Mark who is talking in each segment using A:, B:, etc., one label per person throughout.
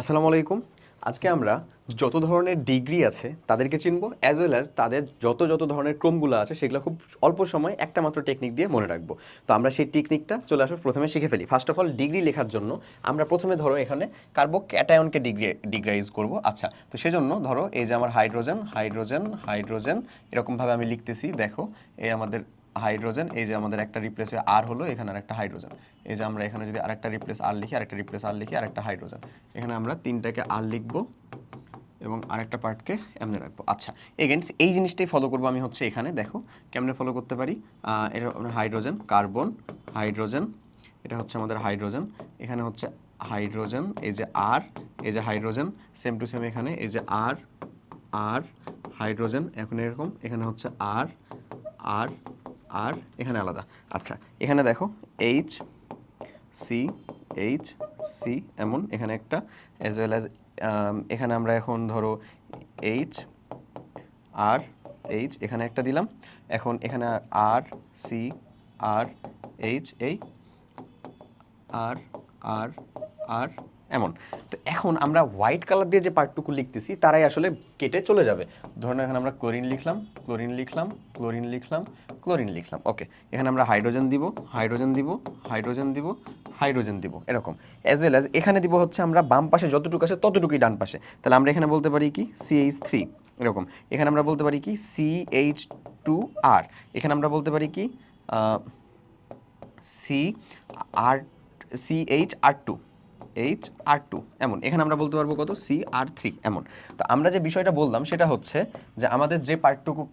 A: আসসালামু আলাইকুম। আজকে আমরা যত ধরনের ডিগ্রি আছে তাদেরকে চিনবো অ্যাজ ওয়েল অ্যাজ তাদের যত যত ধরনের ক্রমগুলো আছে সেগুলো খুব অল্প সময় একটা মাত্র টেকনিক দিয়ে মনে রাখব। তো আমরা সেই টেকনিকটা চলে আসব প্রথমে শিখে ফেলি। ফার্স্ট অফ অল ডিগ্রি লেখার জন্য আমরা প্রথমে ধরো এখানে কার্বো ক্যাটায়নকে ডিগ্রি ডিগ্রাইজ করব। আচ্ছা তো সেজন্য ধরো এই যে আমার হাইড্রোজেন হাইড্রোজেন হাইড্রোজেন এরকমভাবে আমি লিখতেছি, দেখো, এই আমাদের হাইড্রোজেন, এই যে আমাদের একটা রিপ্লেস আর হলো, এখানে আরেকটা হাইড্রোজেন। এই যে আমরা এখানে যদি আরেকটা রিপ্লেস আর লিখি, আরেকটা রিপ্লেস আর লিখি, আরেকটা হাইড্রোজেন। এখানে আমরা তিনটাকে আর লিখব এবং আরেকটা পার্টকে এমনি রাখব। আচ্ছা এগেন এই জিনিসটাই ফলো করব আমি হচ্ছে এখানে, দেখো কেমনে ফলো করতে পারি? এটা হাইড্রোজেন কার্বন হাইড্রোজেন, এটা হচ্ছে আমাদের হাইড্রোজেন, এখানে হচ্ছে হাইড্রোজেন, এই যে আর এই যে হাইড্রোজেন সেম টু সেম এখানে, এই যে আর আর হাইড্রোজেন, এখন এরকম, এখানে হচ্ছে আর আর আর এখানে আলাদা। আচ্ছা এখানে দেখো এইচ সি এইচ সি এমন এখানে একটা অ্যাজ ওয়েল অ্যাজ এখানে আমরা এখন ধরো এইচ আর এইচ এখানে একটা দিলাম। এখন এখানে আর সি আর এইচ এই আর আর আর এমন। তো এখন আমরা হোয়াইট কালার দিয়ে যে পার্টটুকু লিখতেছি, তারাই আসলে কেটে চলে যাবে। ধরুন এখানে আমরা ক্লোরিন লিখলাম ক্লোরিন লিখলাম ক্লোরিন লিখলাম ক্লোরিন লিখলাম। ওকে এখানে আমরা হাইড্রোজেন দিব হাইড্রোজেন দিব হাইড্রোজেন দিব হাইড্রোজেন দিব, এরকম। অ্যাজ ওয়েল অ্যাজ এখানে দিব হচ্ছে আমরা বাম পাশে যতটুকু আছে ততটুকুই ডান পাশে। তাহলে আমরা এখানে বলতে পারি কি? সিএইচ থ্রি এরকম। এখানে আমরা বলতে পারি কি? সিএইচ টু আর এখানে আমরা বলতে পারি কি? C R C H R two H R two এমন। এখানে আমরা বলতে পারব কত? সি আর থ্রি এমন। তো আমরা যে বিষয়টা বললাম, সেটা হচ্ছে যে আমাদের যে পার্টটুকু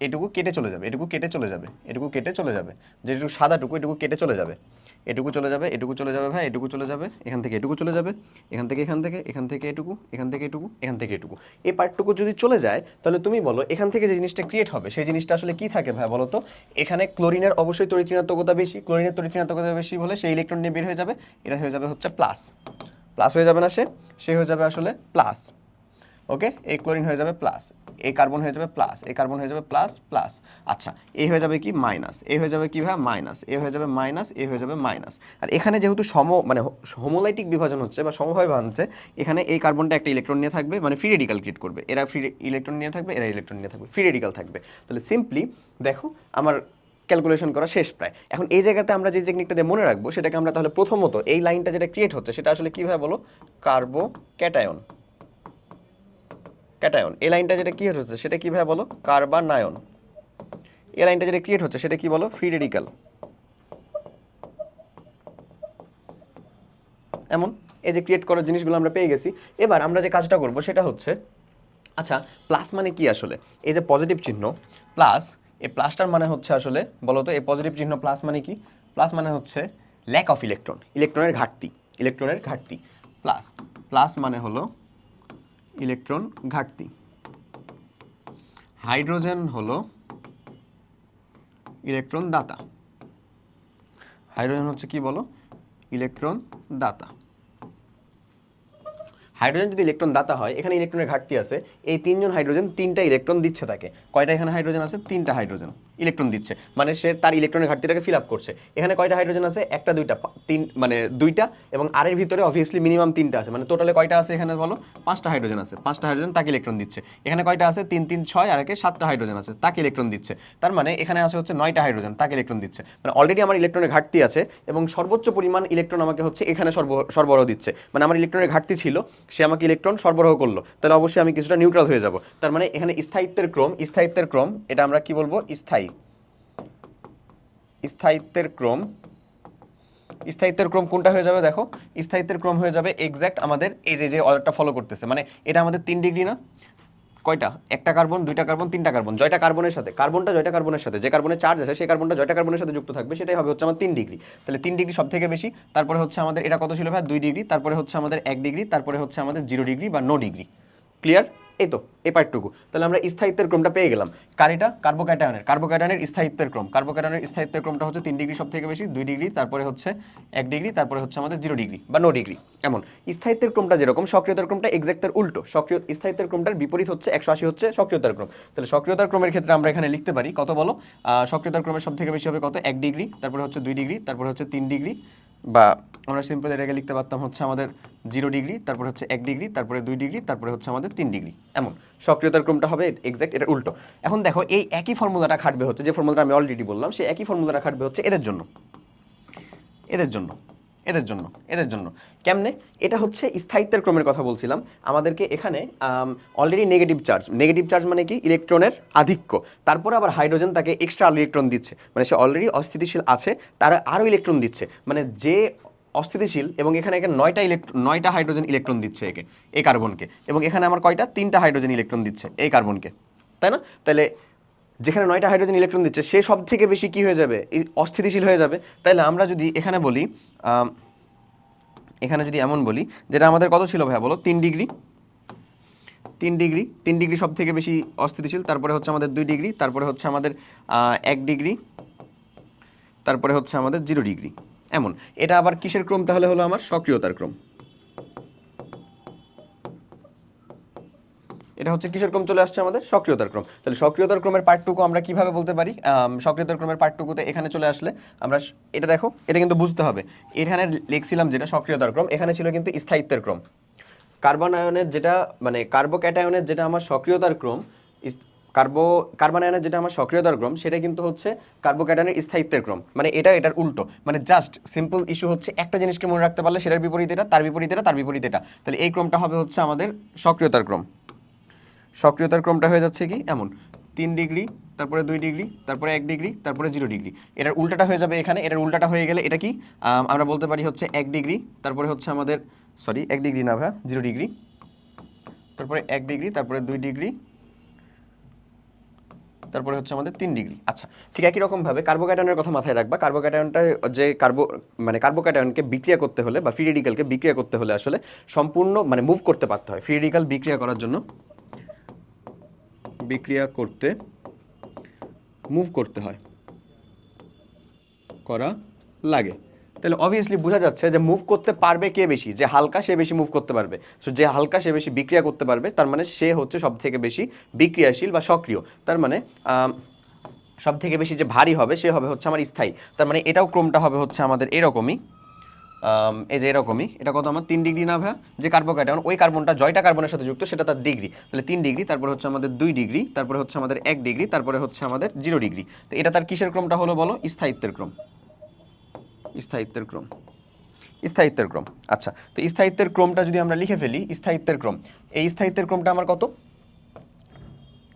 A: এটুকু কেটে চলে যাবে, এটুকু কেটে চলে যাবে, এটুকু কেটে চলে যাবে। যেটুকু সাদাটুকু, এটুকু কেটে চলে যাবে। এটুকু চলে যাবে, এটুকু চলে যাবে ভাই, এটুকু চলে যাবে, এখান থেকে এটুকু চলে যাবে, এখান থেকে এখান থেকে এখান থেকে এটুকু, এখান থেকে এটুকু, এখান থেকে এটুকু। এই পার্টটুকু যদি চলে যায়, তাহলে তুমি বলো এখান থেকে যে জিনিসটা ক্রিয়েট হবে, সেই জিনিসটা আসলে কি থাকে ভাই বলো তো? এখানে ক্লোরিনের অবশ্যই তরিত্রিনাত্মকতা বেশি ক্লোরিনের তরিত্রিনাত্মকতা বেশি হলে সেই ইলেকট্রন নিয়ে বের হয়ে যাবে, এটা হয়ে যাবে হচ্ছে প্লাস প্লাস হয়ে যাবে না সে সে হয়ে যাবে আসলে প্লাস ওকে? এই ক্লোরিন হয়ে যাবে প্লাস এই কার্বন হয়ে যাবে প্লাস এই কার্বন হয়ে যাবে প্লাস প্লাস আচ্ছা এই হয়ে যাবে কি? মাইনাস এ হয়ে যাবে কি ভাই মাইনাস এ হয়ে যাবে মাইনাস এ হয়ে যাবে মাইনাস আর এখানে যেহেতু সম মানে হোমোলাইটিক বিভাজন হচ্ছে বা সমভাবে ভাঙছে এখানে এই কার্বনটা একটা ইলেকট্রন নিয়ে থাকবে মানে ফ্রি ক্রিয়েট করবে। এরা ফ্রি ইলেকট্রন নিয়ে থাকবে, এরা ইলেকট্রন নিয়ে থাকবে ফ্রি থাকবে। তাহলে সিম্পলি দেখো, আমার ক্যালকুলেশন করা শেষ প্রায়। এখন এই জায়গাতে আমরা যে টেকনিকটা দিয়ে মনে রাখব, সেটাকে আমরা তাহলে প্রথমত এই লাইনটা যেটা ক্রিয়েট হচ্ছে, সেটা আসলে কীভাবে বলো? Carbocation cation. এই লাইনটা যেটা ক্রিয়েট হচ্ছে, সেটা কীভাবে বলো? কার্বানায়ন এই লাইনটা যেটা ক্রিয়েট হচ্ছে, সেটা কি বলো? ফ্রি রেডিকাল এমন? এই যে ক্রিয়েট করার জিনিসগুলো আমরা পেয়ে গেছি। এবার আমরা যে কাজটা করব, সেটা হচ্ছে আচ্ছা প্লাস মানে কি আসলে? এই যে পজিটিভ চিহ্ন প্লাস এই প্লাসটার মানে হচ্ছে আসলে, বলো তো, এই পজিটিভ চিহ্ন প্লাস মানে কি? প্লাস মানে হচ্ছে ল্যাক অফ ইলেকট্রন ইলেকট্রনের ঘাটতি ইলেকট্রনের ঘাটতি। প্লাস প্লাস মানে হলো ইলেকট্রন ঘাটতি। হাইড্রোজেন হলো ইলেকট্রন দাতা। হাইড্রোজেন হচ্ছে কি বলো? ইলেকট্রন দাতা। হাইড্রোজেন যদি ইলেকট্রন দাতা হয়, এখানে ইলেকট্রনের ঘাটতি আছে। এই তিনজন হাইড্রোজেন তিনটা ইলেকট্রন দিচ্ছে তাকে। কয়টা এখানে হাইড্রোজেন আছে? তিনটা হাইড্রোজেন। ইলেকট্রন দিচ্ছে। মানে সে তার ইলেকট্রনের ঘাটতিটাকে ফিল আপ করছে। এখানে কয়টা হাইড্রোজেন আছে? একটা, দুইটা তিন মানে দুইটা এবং আরের ভিতরে অবভিয়াসলি মিনিমাম তিনটা আছে। মানে টোটালে কয়টা আছে এখানে বলো? পাঁচটা হাইড্রোজেন আছে। পাঁচটা হাইড্রোজেন তাকে ইলেকট্রন দিচ্ছে। এখানে কয়টা আছে? তিন তিন, ছয়, আর একে সাতটা হাইড্রোজেন আছে। তাকে ইলেকট্রন দিচ্ছে। তার মানে এখানে আছে হচ্ছে নয়টা হাইড্রোজেন তাকে ইলেকট্রন দিচ্ছে। মানে অলরেডি আমার ইলেকট্রনের ঘাটতি আছে এবং সর্বোচ্চ পরিমাণ ইলেকট্রন আমাকে হচ্ছে এখানে সরব- সরবরাহ দিচ্ছে। মানে আমার ইলেকট্রনের ঘাটতি ছিল, সে আমাকে ইলেকট্রন সরবরাহ করল। তাহলে অবশ্যই আমি কিছুটা নিউট্রাল হয়ে যাব। তার মানে এখানে স্থায়িত্বের ক্রম স্থায়িত্বের ক্রম, এটা আমরা কি বলব? স্থায়ী। স্থায়িত্বের ক্রম স্থায়িত্বের ক্রম কোনটা হয়ে যাবে দেখো? স্থায়িত্বের ক্রম হয়ে যাবে এক্স্যাক্ট আমাদের এই যে যে অর্ডারটা ফলো করতেছে। মানে এটা আমাদের তিন ডিগ্রি না? কয়টা? একটা কার্বন দুইটা কার্বন তিনটা কার্বন জয়টা কার্বনের সাথে। কার্বনটা জয়টা কার্বনের সাথে। যে কার্বনের চার্জ আছে, সেই কার্বনটা জয়টা কার্বনের সাথে যুক্ত থাকবে। সেটাই হবে হচ্ছে আমার তিন ডিগ্রি তাহলে তিন ডিগ্রি সব থেকে বেশি। তারপরে হচ্ছে আমাদের, এটা কত ছিল ভাই? দুই ডিগ্রি তারপরে হচ্ছে আমাদের এক ডিগ্রি তারপরে হচ্ছে আমাদের জিরো ডিগ্রি বা নো ডিগ্রি ক্লিয়ার এই তো এই পার্টটুকু। তাহলে আমরা স্থায়িত্বের ক্রমটা পেয়ে গেলাম। কার এটা? কার্বোক্যাটায়নের কার্বোক্যাটায়নের স্থায়িত্বের ক্রম। কার্বোক্যাটায়নের স্থায়িত্বের ক্রমটা হচ্ছে তিন ডিগ্রি সব থেকে বেশি, দুই ডিগ্রি, তারপরে হচ্ছে এক ডিগ্রি, তারপরে হচ্ছে আমাদের জিরো ডিগ্রি বা নো ডিগ্রি। এমন স্থায়িত্বের ক্রমটা যেরকম, সক্রিয়তার ক্রমটা এক্সাক্টের উল্টো। সক্রিয় স্থায়িত্বের ক্রমটার বিপরীত হচ্ছে একশো আশি হচ্ছে সক্রিয়তার ক্রম। তাহলে সক্রিয়তার ক্রমের ক্ষেত্রে আমরা এখানে লিখতে পারি, কত বলো? সক্রিয়তার ক্রমের সব থেকে বেশি হবে কত? এক ডিগ্রি, তারপরে হচ্ছে দুই ডিগ্রি, তারপরে হচ্ছে তিন ডিগ্রি বা আমরা সিম্পল এটাকে লিখতে পারতাম হচ্ছে আমাদের জিরো ডিগ্রি তারপরে হচ্ছে এক ডিগ্রি তারপরে দুই ডিগ্রি তারপরে হচ্ছে আমাদের তিন ডিগ্রি এমন। সক্রিয়তার ক্রমটা হবে এক্স্যাক্ট এটা উল্টো। এখন দেখো এই একই ফর্মুলাটা খাটবে হচ্ছে, যে ফর্মুলাটা আমি অলরেডি বললাম, সেই একই ফর্মুলাটা খাটবে হচ্ছে এদের জন্য। এদের জন্য। এদের জন্য এদের জন্য। কেমনে? এটা হচ্ছে স্থায়িত্বের ক্রমের কথা বলছিলাম। আমাদেরকে এখানে already negative charge negative charge মানে কি? ইলেকট্রনের আধিক্য। তারপরে আবার হাইড্রোজেন তাকে এক্সট্রা ইলেকট্রন দিচ্ছে। মানে সে অলরেডি অস্থিতিশীল আছে, তারা আরও ইলেকট্রন দিচ্ছে। মানে যে অস্থিতিশীল এবং এখানে এখানে নয়টা ইলেকট্রন নয়টা হাইড্রোজেন ইলেকট্রন দিচ্ছে একে, এই কার্বনকে এবং এখানে আমার কয়টা? তিনটা হাইড্রোজেন ইলেকট্রন দিচ্ছে, এই কার্বনকে তাই না? তাহলে যেখানে নয়টা হাইড্রোজেন ইলেকট্রন দিচ্ছে, সে সব থেকে বেশি কি হয়ে যাবে? অস্থিতিশীল হয়ে যাবে। তাহলে আমরা যদি এখানে বলি এখানে যদি এমন বলি, যেটা আমাদের কত ছিল ভাইয়া বলো? তিন ডিগ্রি। তিন ডিগ্রি। তিন ডিগ্রি সব থেকে বেশি অস্থিতিশীল, তারপরে হচ্ছে আমাদের দুই ডিগ্রি, তারপরে হচ্ছে আমাদের এক ডিগ্রি, তারপরে হচ্ছে আমাদের জিরো ডিগ্রি। এমন। এটা আবার কিসের ক্রম? তাহলে হলো আমার সক্রিয়তার ক্রম। এটা হচ্ছে কিসের ক্রম চলে আসছে আমাদের, সক্রিয়তার ক্রম। তাহলে সক্রিয়তার ক্রমের পার্টটুকু আমরা কীভাবে বলতে পারি? সক্রিয়তার ক্রমের পার্টটুকুতে এখানে চলে আসলে আমরা এটা দেখো, এটা কিন্তু বুঝতে হবে। এখানে লিখছিলাম যেটা সক্রিয়তার ক্রম, এখানে ছিল কিন্তু স্থায়িত্বের ক্রম। কার্বন আয়নের যেটা মানে কার্বোক্যাটায়নের যেটা আমার সক্রিয়তার ক্রম কার্বো কার্বন আয়নের যেটা আমার সক্রিয়তার ক্রম, সেটা কিন্তু হচ্ছে কার্বোক্যাটায়নের স্থায়িত্বের ক্রম। মানে এটা, এটার উল্টো। মানে জাস্ট সিম্পল ইস্যু হচ্ছে একটা জিনিসকে মনে রাখতে পারলে সেটার বিপরীত এটা, তার বিপরীত এটা, তার বিপরীত এটা। তাহলে এই ক্রমটা হবে হচ্ছে আমাদের সক্রিয়তার ক্রম। সক্রিয়তার ক্রমটা হয়ে যাচ্ছে কি? এমন। তিন ডিগ্রি, তারপরে দুই ডিগ্রি, তারপরে এক ডিগ্রি, তারপরে জিরো ডিগ্রি। এটার উল্টাটা হয়ে যাবে এখানে, এটার উল্টাটা হয়ে গেলে এটা কি? আমরা বলতে পারি হচ্ছে এক ডিগ্রি, তারপরে হচ্ছে আমাদের, সরি, এক ডিগ্রি না ভাই, জিরো ডিগ্রি। তারপরে এক ডিগ্রি, তারপরে দুই ডিগ্রি, তারপরে হচ্ছে আমাদের তিন ডিগ্রি। আচ্ছা ঠিক একই রকমভাবে কার্বোক্যাটায়নের কথা মাথায় রাখবা। কার্বোক্যাটায়নটা যে কার্বো মানে কার্বোক্যাটায়নকে বিক্রিয়া করতে হলে বা ফ্রি রেডিক্যালকে বিক্রিয়া করতে হলে আসলে সম্পূর্ণ মানে মুভ করতে পারতে হয় ফ্রি বিক্রিয়া করার জন্য। বিক্রিয়া করতে মুভ করতে হয়। করা লাগে। তাহলে অবভিয়াসলি বোঝা যাচ্ছে যে মুভ করতে পারবে কে বেশি? যে হালকা সে বেশি মুভ করতে পারবে। সো যে হালকা সে বেশি বিক্রিয়া করতে পারবে, তার মানে সে হচ্ছে সব থেকে বেশি বিক্রিয়াশীল বা সক্রিয়। তার মানে সব থেকে বেশি যে ভারী হবে, সে হবে হচ্ছে আমার স্থায়ী। তার মানে এটাও ক্রমটা হবে হচ্ছে আমাদের এরকমই। এই যে এরকমই, এটা কত আমার? তিন ডিগ্রি না ভাই? যে কার্বোক্যাটায়ন ওই কার্বনটা জয়টা কার্বনের সাথে যুক্ত, সেটা তার ডিগ্রি। তাহলে তিন ডিগ্রি, তারপরে হচ্ছে আমাদের দুই ডিগ্রি, তারপরে হচ্ছে আমাদের এক ডিগ্রি, তারপরে হচ্ছে আমাদের জিরো ডিগ্রি। তো এটা তার কিসের ক্রমটা হলো বলো? স্থায়িত্বের ক্রম। স্থায়িত্বের ক্রম। স্থায়িত্বের ক্রম। আচ্ছা তো স্থায়িত্বের ক্রমটা যদি আমরা লিখে ফেলি, স্থায়িত্বের ক্রম। এই স্থায়িত্বের ক্রমটা আমার কত?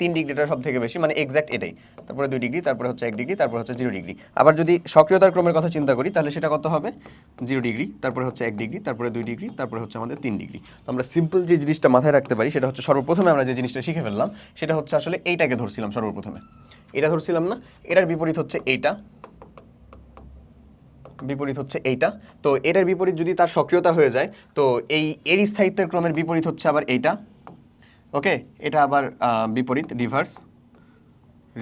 A: তিন ডিগ্রিটা সব থেকে বেশি মানে এক্স্যাক্ট এটাই। তারপরে দুই ডিগ্রি, তারপরে হচ্ছে এক ডিগ্রি, তারপরে হচ্ছে জিরো ডিগ্রি। আবার যদি সক্রিয়তার ক্রমের কথা চিন্তা করি, তাহলে সেটা কত হবে? জিরো ডিগ্রি, তারপরে হচ্ছে এক ডিগ্রি, তারপরে দুই ডিগ্রি, তারপরে হচ্ছে আমাদের তিন ডিগ্রি। তো আমরা সিম্পল যে জিনিসটা মাথায় রাখতে পারি, সেটা হচ্ছে সর্বপ্রথমে আমরা যে জিনিসটা শিখে ফেললাম, সেটা হচ্ছে আসলে এইটাকে ধরছিলাম সর্বপ্রথমে। এটা ধরছিলাম না, এটার বিপরীত হচ্ছে এইটা। বিপরীত হচ্ছে এইটা। তো এটার বিপরীত যদি তার সক্রিয়তা হয়ে যায়, তো এই এর স্থায়িত্বের ক্রমের বিপরীত হচ্ছে আবার এইটা। ওকে, এটা আবার বিপরীত রিভার্স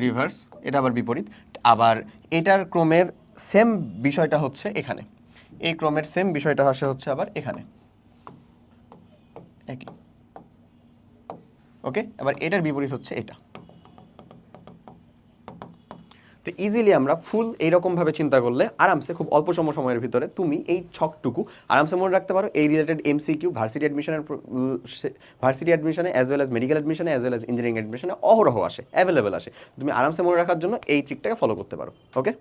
A: রিভার্স এটা আবার বিপরীত। আবার এটার ক্রমের সেম বিষয়টা হচ্ছে এখানে। এই ক্রমের সেম বিষয়টা আসে হচ্ছে আবার এখানে। ওকে এবার এটার বিপরীত হচ্ছে এটা। তো ইজিলি আমরা ফুল এইরকমভাবে চিন্তা করলে আরামসে খুব অল্প সম সময়ের ভিতরে তুমি এই ছকটুকু আরামসে মনে রাখতে পারো। এই রিলেটেড এমসিকিউ ভার্সিটি অ্যাডমিশনের ভার্সিটি অ্যাডমিশনে অ্যাজ ওয়েল অ্যাজ মেডিকেল অ্যাডমিশনে অ্যাজ ওয়েল অ্যাজ ইঞ্জিনিয়ারিং অ্যাডমিশনে অহরহ আসে অ্যাভেলেবেল আসে। তুমি আরামসে মনে রাখার জন্য এই ট্রিকটাকে ফলো করতে পারো ওকে